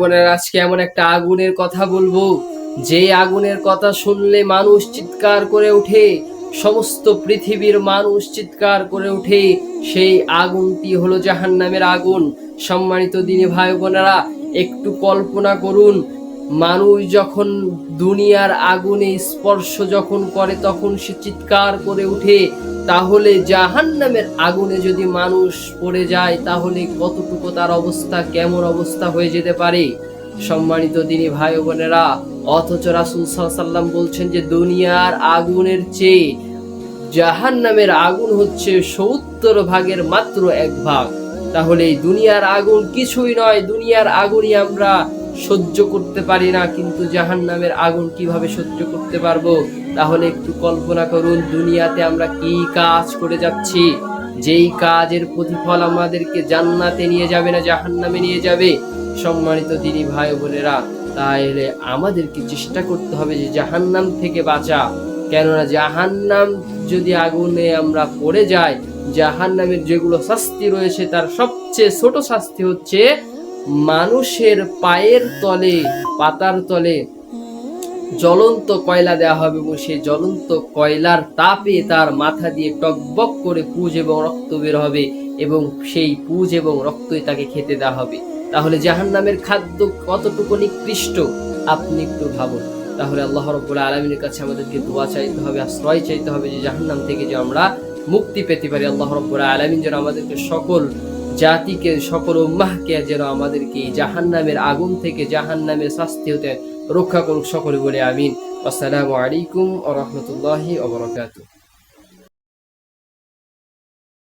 বোনের আজকে এমন একটা আগুনের কথা বলব। যে আগুনের কথা শুনলে মানুষ চিৎকার করে ওঠে, সমস্ত পৃথিবীর মানুষ চিৎকার করে ওঠে, সেই আগুনটি হলো জাহান্নামের আগুন। সম্মানিত দিনে ভাই বোনেরা একটু কল্পনা করুন মানুষ যখন দুনিয়ার আগুনে স্পর্শ যখন করে, তখন সে চিৎকার করে ওঠে। তাহলে জাহান্নামের আগুনে যদি মানুষ পড়ে যায়, তাহলে কতটুকু তার অবস্থা, কেমন অবস্থা হয়ে যেতে পারে? সম্মানিত দিনী ভাই বোনেরা, অথচ রাসুল সাল্লাম বলছেন যে, দুনিয়ার আগুনের চেয়ে জাহান্নামের আগুন হচ্ছে সত্তর ভাগের মাত্র এক ভাগ। তাহলে দুনিয়ার আগুন কিছুই নয়, দুনিয়ার আগুনই আমরা সহ্য করতে পারি না, কিন্তু জাহান্নামের আগুন কীভাবে সহ্য করতে পারব? তাহলে একটু কল্পনা করুন, দুনিয়াতে আমরা কি কাজ করে যাচ্ছি? যেই কাজের প্রতিফল আমাদেরকে জান্নাতে নিয়ে যাবে না জাহান্নামে নিয়ে যাবে? সম্মানিত দিনী ভাই বোনেরা তাহলে আমাদেরকে চেষ্টা করতে হবে যে জাহান্নাম থেকে বাঁচা। কেননা জাহান্নাম যদি আগুনে আমরা পড়ে যাই, জাহান্নামের যেগুলো শাস্তি রয়েছে, তার সবচেয়ে ছোট শাস্তি হচ্ছে মানুষের পায়ের তলে, পাতার তলে জ্বলন্ত কয়লা দেওয়া হবে এবং সেই জ্বলন্ত কয়লার তাপে তার মাথা দিয়ে টকবক করে পুজ এবং রক্ত বের হবে এবং সেই পুজ এবং রক্তই তাকে খেতে দেওয়া হবে। তাহলে জাহান্নামের খাদ্য কতটুকু নিকৃষ্ট? আপনি একটু ভাবুন। তাহলে আল্লাহ রব্বুল আলমিনের কাছে আমাদেরকে দোয়া চাইতে হবে, আশ্রয় চাইতে হবে যে জাহান্নাম থেকে যে আমরা মুক্তি পেতে পারি। আল্লাহ রব্বুল আলমিন যেন আমাদেরকে সকল জাতিকে, সকল উম্মাহকে যেন আমাদেরকে জাহান নামের আগুন থেকে জাহান নামের শাস্তি হতে রক্ষা করুক সকলে বলে আমিন। আসসালামু আলাইকুম ও রহমতুল্লাহি